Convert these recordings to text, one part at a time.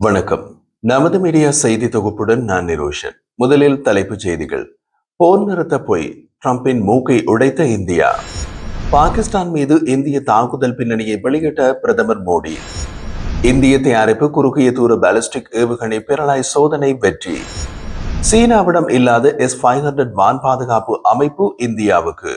வணக்கம். நமது மீடியா செய்தி தொகுப்புடன் நான் நிரோஷன். முதலில் தலைப்புச் செய்திகள். போர் நிறுத்த போய் டிரம்பின் மூக்கை உடைத்த இந்தியா. பாகிஸ்தான் மீது இந்திய தாக்குதல் பின்னணியை வெளியிட்ட பிரதமர் மோடி. இந்திய தயாரிப்பு குறுகிய தூர பாலிஸ்டிக் ஏவுகணை பிறலாய் சோதனை வெற்றி. சீனாவிடம் இல்லாத எஸ் ஃபைவ் ஹண்ட்ரட் வான் பாதுகாப்பு அமைப்பு இந்தியாவுக்கு.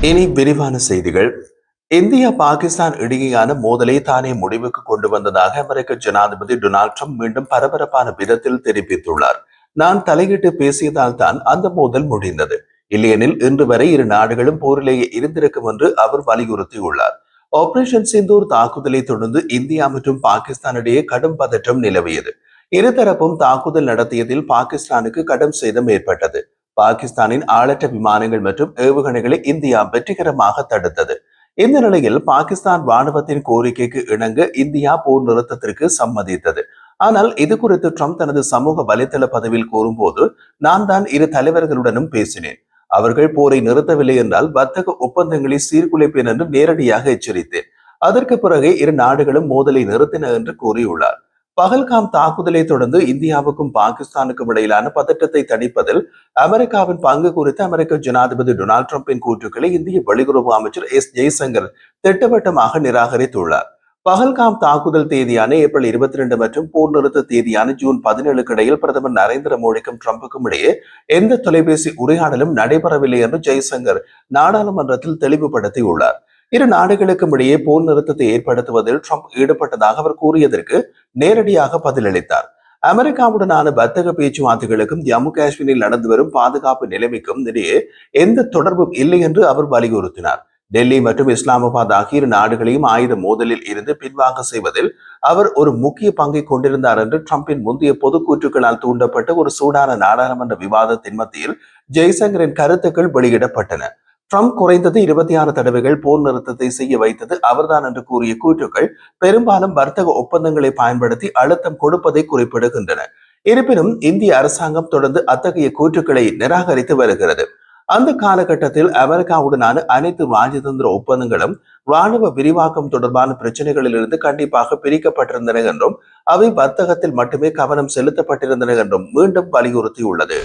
இனி விரிவான செய்திகள். இந்தியா பாகிஸ்தான் இடையேயான மோதலை தானே முடிவுக்கு கொண்டு வந்ததாக அமெரிக்க ஜனாதிபதி டொனால்ட் ட்ரம்ப் மீண்டும் பரபரப்பான விதத்தில் தெரிவித்துள்ளார். நான் தலையிட்டு பேசியதால் தான் அந்த மோதல் முடிந்தது. இல்லையெனில் இன்று வரை இரு நாடுகளும் போரிலேயே இருந்திருக்கும் என்று அவர் வலியுறுத்தியுள்ளார். ஆபரேஷன் சிந்தூர் தாக்குதலை தொடர்ந்து இந்தியா மற்றும் பாகிஸ்தானிடையே கடும் பதற்றம் நிலவியது. இருதரப்பும் தாக்குதல் நடத்தியதில் பாகிஸ்தானுக்கு கடும் சேதம் ஏற்பட்டது. பாகிஸ்தானின் ஆளற்ற விமானங்கள் மற்றும் ஏவுகணைகளை இந்தியா வெற்றிகரமாக தடுத்தது. இந்த நிலையில் பாகிஸ்தான் ராணுவத்தின் கோரிக்கைக்கு இணங்க இந்தியா போர் நிறுத்தத்திற்கு சம்மதித்தது. ஆனால் இது குறித்து ட்ரம்ப் தனது சமூக வலைதள பதவியில் கூறும்போது நான் தான் இரு தலைவர்களுடனும் பேசினேன். அவர்கள் போரை நிறுத்தவில்லை என்றால் வர்த்தக ஒப்பந்தங்களை சீர்குலைப்பேன் என்று நேரடியாக எச்சரித்தேன். அதற்கு பிறகு இரு நாடுகளும் மோதலை நிறுத்தின என்று கூறியுள்ளார். பகல்காம் தாக்குதலை தொடர்ந்து இந்தியாவுக்கும் பாகிஸ்தானுக்கும் இடையிலான பதற்றத்தை தணிப்பதில் அமெரிக்காவின் பங்கு குறித்து அமெரிக்க ஜனாதிபதி டொனால்டு டிரம்பின் கூற்றுக்களை இந்திய வெளியுறவு அமைச்சர் எஸ் ஜெய்சங்கர் திட்டவட்டமாக நிராகரித்துள்ளார். பகல்காம் தாக்குதல் தேதியான ஏப்ரல் இருபத்தி ரெண்டு மற்றும் போர் நிறுத்த தேதியான ஜூன் பதினேழுக்கு இடையில் பிரதமர் நரேந்திர மோடிக்கும் ட்ரம்புக்கும் இடையே எந்த தொலைபேசி உரையாடலும் நடைபெறவில்லை என்று ஜெய்சங்கர் நாடாளுமன்றத்தில் தெளிவுபடுத்தியுள்ளார். இரு நாடுகளுக்கும் இடையே போர் நிறுத்தத்தை ஏற்படுத்துவதில் ட்ரம்ப் ஈடுபட்டதாக அவர் கூறியதற்கு நேரடியாக பதிலளித்தார். அமெரிக்காவுடனான வர்த்தக பேச்சுவார்த்தைகளுக்கும் ஜம்மு காஷ்மீரில் நடந்து வரும் பாதுகாப்பு நிலைமைக்கும் இடையே எந்த தொடர்பும் இல்லை என்று அவர் வலியுறுத்தினார். டெல்லி மற்றும் இஸ்லாமாபாத் ஆகிய இரு நாடுகளையும் ஆயுத மோதலில் இருந்து பின்வாங்க செய்வதில் அவர் ஒரு முக்கிய பங்கை கொண்டிருந்தார் என்று டிரம்பின் முந்தைய பொதுக்கூற்றுகளால் தூண்டப்பட்ட ஒரு சூடான நாடாளுமன்ற விவாதத்தின் மத்தியில் ஜெய்சங்கரின் கருத்துக்கள் வெளியிடப்பட்டன. ட்ரம்ப் குறைந்தது இருபத்தி ஆறு தடவைகள் போர் நிறுத்தத்தை செய்ய வைத்தது அவர்தான் என்று கூறிய கூற்றுக்கள் பெரும்பாலும் வர்த்தக ஒப்பந்தங்களை பயன்படுத்தி அழுத்தம் கொடுப்பதை குறிப்பிடுகின்றன. இருப்பினும் இந்திய அரசாங்கம் தொடர்ந்து அத்தகைய கூற்றுக்களை நிராகரித்து வருகிறது. அந்த காலகட்டத்தில் அமெரிக்காவுடனான அனைத்து ராஜதந்திர ஒப்பந்தங்களும் ராணுவ விரிவாக்கம் தொடர்பான பிரச்சனைகளிலிருந்து கண்டிப்பாக பிரிக்கப்பட்டிருந்தன என்றும் அவை வர்த்தகத்தில் மட்டுமே கவனம் செலுத்தப்பட்டிருந்தன என்றும் மீண்டும் வலியுறுத்தியுள்ளது.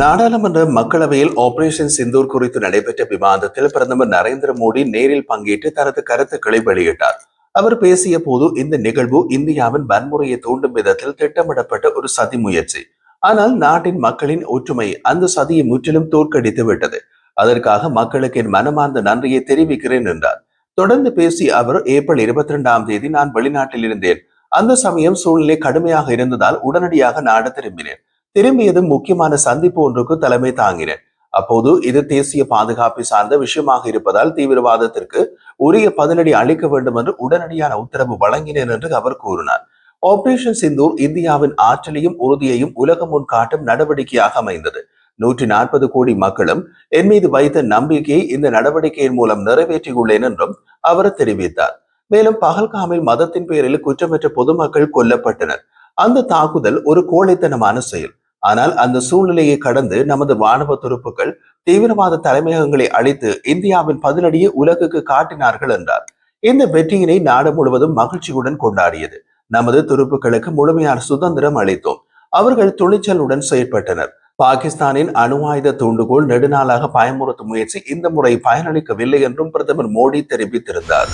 நாடாளுமன்ற மக்களவையில் ஆபரேஷன் சிந்தூர் குறித்து நடைபெற்ற விவாதத்தில் பிரதமர் நரேந்திர மோடி நேரில் பங்கேற்று தனது கருத்துக்களை வெளியிட்டார். அவர் பேசிய போது இந்த நிகழ்வு இந்தியாவின் வன்முறையை தூண்டும் விதத்தில் திட்டமிடப்பட்ட ஒரு சதி முயற்சி. ஆனால் நாட்டின் மக்களின் ஒற்றுமை அந்த சதியை முற்றிலும் தோற்கடித்து விட்டது. அதற்காக மக்களுக்கு என் மனமார்ந்த நன்றியை தெரிவிக்கிறேன் என்றார். தொடர்ந்து பேசிய அவர் ஏப்ரல் இருபத்தி இரண்டாம் தேதி நான் வெளிநாட்டில் இருந்தேன். அந்த சமயம் சூழ்நிலை கடுமையாக இருந்ததால் உடனடியாக நாடு திரும்பினேன். திரும்பியதும் முக்கியமான சந்திப்பு ஒன்றுக்கு தலைமை தாங்கினேன் அப்போது இது தேசிய பாதுகாப்பை சார்ந்த விஷயமாக இருப்பதால் தீவிரவாதத்திற்கு உரிய பதிலடி அளிக்க வேண்டும் என்று உடனடியான உத்தரவு வழங்கினேன் என்று அவர் கூறினார். ஆபரேஷன் சிந்தூர் இந்தியாவின் ஆற்றலையும் உறுதியையும் உலகம் முன் காட்டும் நடவடிக்கையாக அமைந்தது. நூற்றி நாற்பது கோடி மக்களும் என் மீது வைத்த நம்பிக்கையை இந்த நடவடிக்கையின் மூலம் நிறைவேற்றியுள்ளேன் என்றும் அவர் தெரிவித்தார். மேலும் பகல்காமில் மதத்தின் பெயரில் குற்றமற்ற பொதுமக்கள் கொல்லப்பட்டனர். அந்த தாக்குதல் ஒரு கோழைத்தனமான செயல். ஆனால் அந்த சூழ்நிலையை கடந்து நமது வானவ துருப்புகள் தீவிரவாத தலைமையகங்களை அழித்து இந்தியாவின் பதிலடியை உலகுக்கு காட்டினார்கள் என்றார். இந்த வெற்றியினை நாடு முழுவதும் மகிழ்ச்சியுடன் கொண்டாடியது. நமது துருப்புகளுக்கு முழுமையான சுதந்திரம் அளித்தோம். அவர்கள் துணிச்சலுடன் செயற்பட்டனர். பாகிஸ்தானின் அணு ஆயுத தூண்டுகோல் நெடுநாளாக பயமுறுத்தும் முயற்சி இந்த முறை பயனளிக்கவில்லை என்றும் பிரதமர் மோடி தெரிவித்திருந்தார்.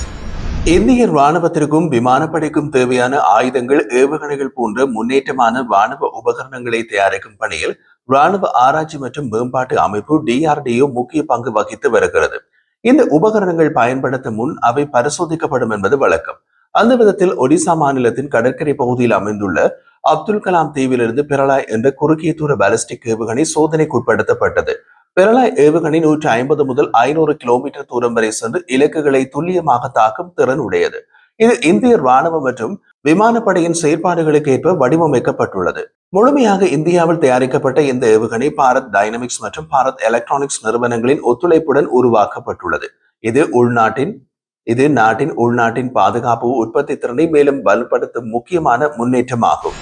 இந்திய ராணுவத்திற்கும் விமானப்படைக்கும் தேவையான ஆயுதங்கள் ஏவுகணைகள் போன்ற முன்னேற்றமான ராணுவ உபகரணங்களை தயாரிக்கும் பணியில் ராணுவ ஆராய்ச்சி மற்றும் மேம்பாட்டு அமைப்பு டிஆர்டிஓ முக்கிய பங்கு வகித்து வருகிறது. இந்த உபகரணங்கள் பயன்படுத்த முன் அவை பரிசோதிக்கப்படும் என்பது வழக்கம். அந்த விதத்தில் ஒடிசா மாநிலத்தின் கடற்கரை பகுதியில் அமைந்துள்ள அப்துல் கலாம் தீவிலிருந்து பிரலாய் என்ற குறுகிய தூர பாலிஸ்டிக் ஏவுகணை சோதனைக்குட்படுத்தப்பட்டது பெரலாய் ஏவுகணை நூற்றி ஐம்பது முதல் ஐநூறு கிலோமீட்டர் தூரம் வரை சென்று இலக்குகளை துல்லியமாக தாக்கும் திறன் உடையது. இது இந்திய ராணுவம் மற்றும் விமானப்படையின் செயற்பாடுகளுக்கு ஏற்ப வடிவமைக்கப்பட்டுள்ளது. முழுமையாக இந்தியாவில் தயாரிக்கப்பட்ட இந்த ஏவுகணை பாரத் டைனமிக்ஸ் மற்றும் பாரத் எலக்ட்ரானிக்ஸ் நிறுவனங்களின் ஒத்துழைப்புடன் உருவாக்கப்பட்டுள்ளது. இது உள்நாட்டின் இது நாட்டின் உள்நாட்டின் பாதுகாப்பு உற்பத்தி திறனை மேலும் வலுப்படுத்தும் முக்கியமான முன்னேற்றமாகும்.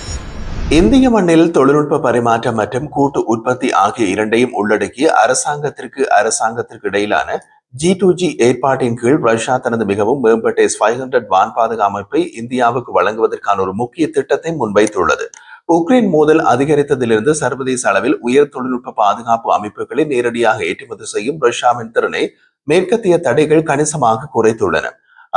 இந்திய மண்ணில் தொழில்நுட்ப பரிமாற்றம் மற்றும் கூட்டு உற்பத்தி ஆகிய இரண்டையும் உள்ளடக்கிய அரசாங்கத்திற்கு அரசாங்கத்திற்கு இடையிலான ஜி டு ஜி ஏற்பாட்டின் கீழ் ரஷ்யா தனது மிகவும் மேம்பட்ட ஃபைவ் ஹண்ட்ரட் வான் பாதுகா அமைப்பை இந்தியாவுக்கு வழங்குவதற்கான ஒரு முக்கிய திட்டத்தை முன்வைத்துள்ளது. உக்ரைன் மோதல் அதிகரித்ததிலிருந்து சர்வதேச அளவில் உயர் தொழில்நுட்ப பாதுகாப்பு அமைப்புகளை நேரடியாக ஏற்றுமதி செய்யும் ரஷ்யாவின் திறனை மேற்கத்திய தடைகள் கணிசமாக குறைத்துள்ளன.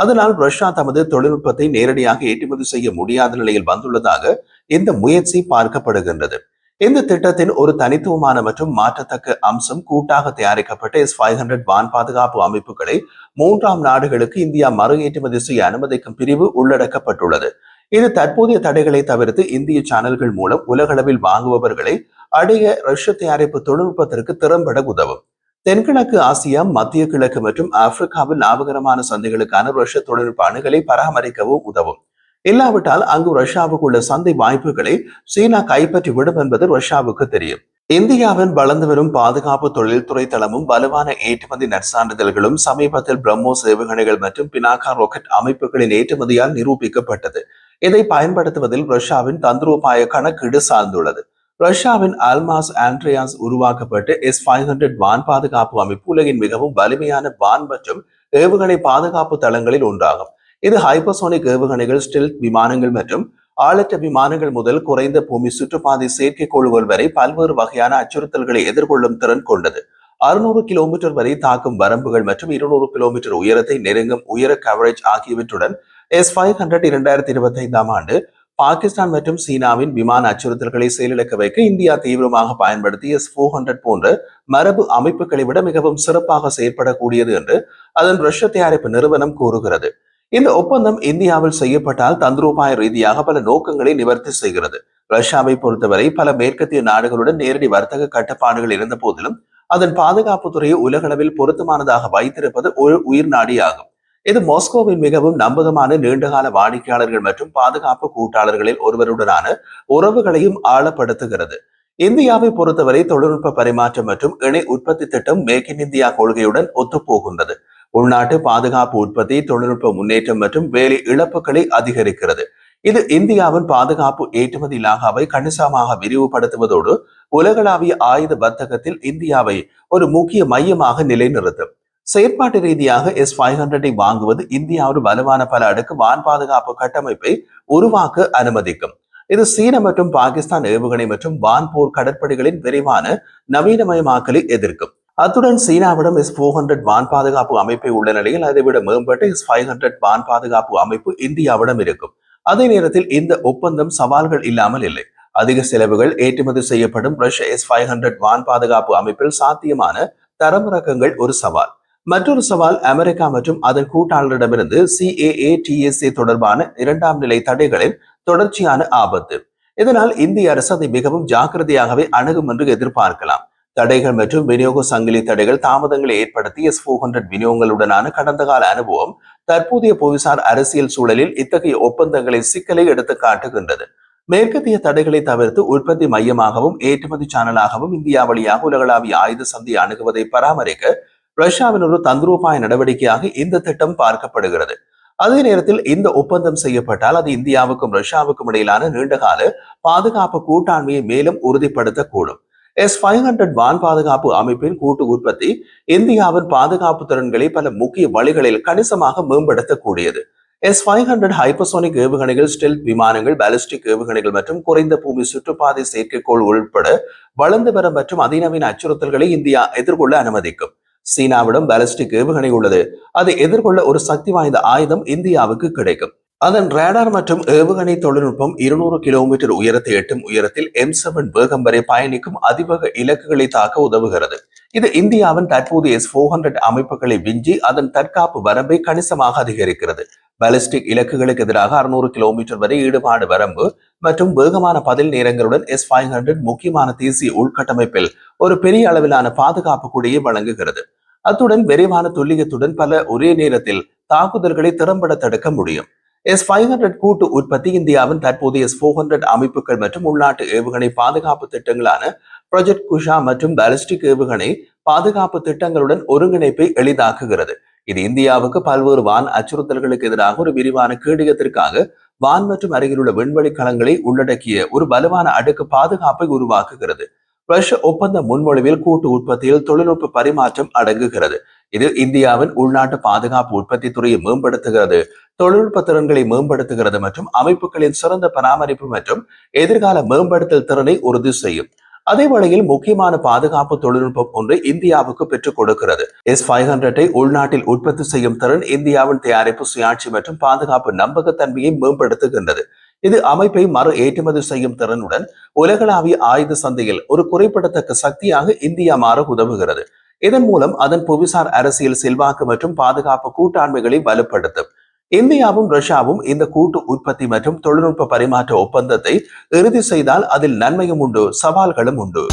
அதனால் ரஷ்யா தமது தொழில்நுட்பத்தை நேரடியாக ஏற்றுமதி செய்ய முடியாத நிலையில் வந்துள்ளதாக இந்த முயற்சி பார்க்கப்படுகின்றது. இந்த திட்டத்தின் ஒரு தனித்துவமான மற்றும் மாற்றத்தக்க அம்சம் கூட்டாக தயாரிக்கப்பட்ட எஸ் ஃபைவ் ஹண்ட்ரட் வான் பாதுகாப்பு அமைப்புகளை மூன்றாம் நாடுகளுக்கு இந்தியா மறு ஏற்றுமதி செய்ய அனுமதிக்கும் பிரிவு உள்ளடக்கப்பட்டுள்ளது. இது தற்போதைய தடைகளை தவிர்த்து இந்திய சேனல்கள் மூலம் உலகளவில் வாங்குபவர்களை அடைய ரஷ்ய தயாரிப்பு தொழில்நுட்பத்திற்கு திறம்பட உதவும். தென்கிழக்கு ஆசியா மத்திய கிழக்கு மற்றும் ஆப்பிரிக்காவில் லாபகரமான சந்தைகளுக்கான ரஷ்ய தொழில்நுட்ப அணுகலை பராமரிக்கவும் உதவும். இல்லாவிட்டால் அங்கு ரஷ்யாவுக்கு உள்ள சந்தை வாய்ப்புகளை சீனா கைப்பற்றி விடும் என்பது ரஷ்யாவுக்கு தெரியும். இந்தியாவின் வளர்ந்து வரும் பாதுகாப்பு தொழில்துறை தளமும் வலுவான ஏற்றுமதி நற்சான்றிதழ்களும் சமீபத்தில் பிரம்மோஸ் ஏவுகணைகள் மற்றும் பினாகா ராக்கெட் அமைப்புகளின் ஏற்றுமதியால் நிரூபிக்கப்பட்டது. இதை பயன்படுத்துவதில் ரஷ்யாவின் தந்திரோபாய கணக்கீடு சார்ந்துள்ளது. ரஷ்யாவின் அல்மாஸ் ஆண்ட்ரியாஸ் உருவாக்கப்பட்டு எஸ் ஃபைவ் ஹண்ட்ரட் வான் பாதுகாப்பு அமைப்பு உலகின் மிகவும் வலிமையான வான் மற்றும் ஏவுகணை பாதுகாப்பு தளங்களில் ஒன்றாகும். இது ஹைப்பர்சோனிக் ஏவுகணைகள் ஸ்டில் விமானங்கள் மற்றும் ஆளற்ற விமானங்கள் முதல் குறைந்த பூமி சுற்றுப்பாதை செயற்கைக்கோள்கள் வரை பல்வேறு வகையான அச்சுறுத்தல்களை எதிர்கொள்ளும் திறன் கொண்டது. அறுநூறு கிலோமீட்டர் வரை தாக்கும் வரம்புகள் மற்றும் இருநூறு கிலோமீட்டர் உயரத்தை நெருங்கும் உயர கவரேஜ் ஆகியவற்றுடன் எஸ் ஃபைவ் ஹண்ட்ரட் இரண்டாயிரத்தி இருபத்தி ஐந்தாம் ஆண்டு பாகிஸ்தான் மற்றும் சீனாவின் விமான அச்சுறுத்தல்களை செயலிழக்க வைக்க இந்தியா தீவிரமாக பயன்படுத்திய எஸ் ஃபோர் ஹண்ட்ரட் போன்ற மரபு அமைப்புகளை விட மிகவும் சிறப்பாக செயற்படக்கூடியது என்று அதன் ரஷ்ய தயாரிப்பு நிறுவனம் கூறுகிறது. இந்த ஒப்பந்தம் இந்தியாவில் செய்யப்பட்டால் தந்திரோபாய ரீதியாக பல நோக்கங்களை நிவர்த்தி செய்கிறது. ரஷ்யாவை பொறுத்தவரை பல மேற்கத்திய நாடுகளுடன் நேரடி வர்த்தக கட்டுப்பாடுகள் இருந்த போதிலும் அதன் பாதுகாப்பு துறையை உலகளவில் பொருத்தமானதாக வைத்திருப்பது ஒரு உயிர் நாடியாகும். இது மாஸ்கோவின் மிகவும் நம்பகமான நீண்டகால வாடிக்கையாளர்கள் மற்றும் பாதுகாப்பு கூட்டாளர்களில் ஒருவருடனான உறவுகளையும் ஆழப்படுத்துகிறது. இந்தியாவை பொறுத்தவரை தொழில்நுட்ப பரிமாற்றம் மற்றும் இணை உற்பத்தி திட்டம் மேக் இன் இந்தியா கொள்கையுடன் ஒத்துப்போகின்றது. உள்நாட்டு பாதுகாப்பு உற்பத்தி தொழில்நுட்ப முன்னேற்றம் மற்றும் வேலை இழப்புகளை அதிகரிக்கிறது. இது இந்தியாவின் பாதுகாப்பு ஏற்றுமதி இலாகாவை கணிசமாக விரிவுபடுத்துவதோடு உலகளாவிய ஆயுத வர்த்தகத்தில் இந்தியாவை ஒரு முக்கிய மையமாக நிலைநிறுத்தும். செயற்பாட்டு ரீதியாக எஸ் ஃபைவ் ஹண்ட்ரடை வாங்குவது இந்தியா ஒரு வலுவான பல அடுக்கு வான் பாதுகாப்பு கட்டமைப்பை உருவாக்க அனுமதிக்கும். இது சீன மற்றும் பாகிஸ்தான் ஏவுகணை மற்றும் வான் போர் கடற்படைகளின் விரைவான நவீனமயமாக்கலை எதிர்க்கும். அத்துடன் சீனாவிடம் எஸ் ஃபோர் ஹண்ட்ரட் வான் பாதுகாப்பு அமைப்பை உள்ள நிலையில் அதைவிட மேம்பட்ட எஸ் ஃபைவ் ஹண்ட்ரட் வான் பாதுகாப்பு அமைப்பு இந்தியாவிடம் இருக்கும். அதே நேரத்தில் இந்த ஒப்பந்தம் சவால்கள் இல்லாமல் இல்லை. அதிக செலவுகள் ஏற்றுமதி செய்யப்படும் ரஷ்ய எஸ் ஃபைவ் ஹண்ட்ரட் வான் பாதுகாப்பு அமைப்பில் சாத்தியமான தரமிறக்கங்கள் ஒரு சவால். மற்றொரு சவால் அமெரிக்கா மற்றும் அதன் கூட்டாளரிடமிருந்து சிஏஏ டிஎஸ்ஏ தொடர்பான இரண்டாம் நிலை தடைகளின் தொடர்ச்சியான ஆபத்து. இதனால் இந்திய அரசு அதை மிகவும் ஜாக்கிரதையாகவே அணுகும் என்று எதிர்பார்க்கலாம். தடைகள் மற்றும் விநியோக சங்கிலி தடைகள் தாமதங்களை ஏற்படுத்தி எஸ் ஃபோர் ஹண்ட்ரட் விநியோகங்களுடனான கடந்த கால அனுபவம் தற்போதைய புவிசார் அரசியல் சூழலில் இத்தகைய ஒப்பந்தங்களை சிக்கலை எடுத்து காட்டுகின்றது மேற்கத்திய தடைகளை தவிர்த்து உற்பத்தி மையமாகவும் ஏற்றுமதி சேனலாகவும் இந்தியா வழியாக உலகளாவிய ஆயுத சந்தை அணுகுவதை பராமரிக்க ரஷ்யாவின் ஒரு தந்திரோபாய நடவடிக்கையாக இந்த திட்டம் பார்க்கப்படுகிறது. அதே நேரத்தில் இந்த ஒப்பந்தம் செய்யப்பட்டால் அது இந்தியாவுக்கும் ரஷ்யாவுக்கும் இடையிலான நீண்டகால பாதுகாப்பு கூட்டாண்மையை மேலும் உறுதிப்படுத்தக்கூடும். எஸ் ஃபைவ் ஹண்ட்ரட் வான் பாதுகாப்பு அமைப்பின் கூட்டு உற்பத்தி இந்தியாவின் பாதுகாப்பு திறன்களை பல முக்கிய வழிகளில் கணிசமாக மேம்படுத்தக்கூடியது. எஸ் ஃபைவ் ஹண்ட்ரட் ஹைப்பர்சோனிக் ஏவுகணைகள் ஸ்டெல் விமானங்கள் பாலிஸ்டிக் ஏவுகணைகள் மற்றும் குறைந்த பூமி சுற்றுப்பாதை செயற்கைக்கோள் உள்பட வளர்ந்து வர மற்றும் அதிநவீன அச்சுறுத்தல்களை இந்தியா எதிர்கொள்ள அனுமதிக்கும். சீனாவிடம் பாலிஸ்டிக் ஏவுகணை உள்ளது. அதை எதிர்கொள்ள ஒரு சக்தி வாய்ந்த ஆயுதம் இந்தியாவுக்கு கிடைக்கும். அதன் ரேடார் மற்றும் ஏவுகணை தொழில்நுட்பம் இருநூறு கிலோமீட்டர் உயரத்தை எட்டும் உயரத்தில் எம் செவன் வேகம் வரை பயணிக்கும் அதிவேக இலக்குகளை தாக்க உதவுகிறது. இது இந்தியாவின் தற்போதைய ஃபோர் ஹண்ட்ரட் அமைப்புகளை விஞ்சி அதன் தற்காப்பு வரம்பை கணிசமாக அதிகரிக்கிறது. பாலிஸ்டிக் இலக்குகளுக்கு எதிராக அறுநூறு கிலோமீட்டர் வரை ஈடுபாடு வரம்பு மற்றும் வேகமான பதில் நேரங்களுடன் எஸ் ஃபைவ் ஹண்ட்ரட் முக்கியமான தேசிய உள்கட்டமைப்பில் ஒரு பெரிய அளவிலான பாதுகாப்பு கூடையை வழங்குகிறது. அத்துடன் விரைவான துல்லியத்துடன் பல ஒரே நேரத்தில் தாக்குதல்களை திறம்பட தடுக்க முடியும். எஸ் ஃபைவ் ஹண்ட்ரட் கூட்டு உற்பத்தி இந்தியாவின் தற்போதைய எஸ் ஃபோர் ஹண்ட்ரட் அமைப்புகள் மற்றும் உள்நாட்டு ஏவுகணை பாதுகாப்பு திட்டங்களான ப்ரொஜெக்ட் குஷா மற்றும் பாலிஸ்டிக் ஏவுகணை பாதுகாப்பு திட்டங்களுடன் ஒருங்கிணைப்பை எளிதாக்குகிறது. இது இந்தியாவுக்கு பல்வேறு வான் அச்சுறுத்தல்களுக்கு எதிராக ஒரு விரிவான கேடயத்திற்காக வான் மற்றும் அருகிலுள்ள விண்வெளி களங்களை உள்ளடக்கிய ஒரு வலுவான அடுக்கு பாதுகாப்பை உருவாக்குகிறது. ரஷ்ய ஒப்பந்த முன்மொழிவில் கூட்டு உற்பத்தியில் தொழில்நுட்ப பரிமாற்றம் அடங்குகிறது. இது இந்தியாவின் உள்நாட்டு பாதுகாப்பு உற்பத்தி துறையை மேம்படுத்துகிறது தொழில்நுட்ப திறன்களை மேம்படுத்துகிறது மற்றும் அமைப்புகளின் சிறந்த பராமரிப்பு மற்றும் எதிர்கால மேம்படுத்தல் திறனை உறுதி செய்யும். அதே வேளையில் முக்கியமான பாதுகாப்பு தொழில்நுட்பம் ஒன்று இந்தியாவுக்கு பெற்றுக் கொடுக்கிறது. எஸ் ஃபைவ் ஹண்ட்ரட்டை உள்நாட்டில் உற்பத்தி செய்யும் திறன் இந்தியாவின் தயாரிப்பு சுயாட்சி மற்றும் பாதுகாப்பு நம்பகத்தன்மையை மேம்படுத்துகின்றது. இது அமைப்பை மறு ஏற்றுமதி செய்யும் திறனுடன் உலகளாவிய ஆயுத சந்தையில் ஒரு குறிப்பிடத்தக்க சக்தியாக இந்தியா மாற உதவுகிறது. இதன் மூலம் அதன் புவிசார் அரசியல் செல்வாக்கு மற்றும் பாதுகாப்பு கூட்டாண்மைகளை வலுப்படுத்தும். இந்தியாவும் ரஷ்யாவும் இந்த கூட்டு உற்பத்தி மற்றும் தொழில்நுட்ப பரிமாற்ற ஒப்பந்தத்தை இறுதி செய்தால் அதில் நன்மையும் உண்டு சவால்களும் உண்டு.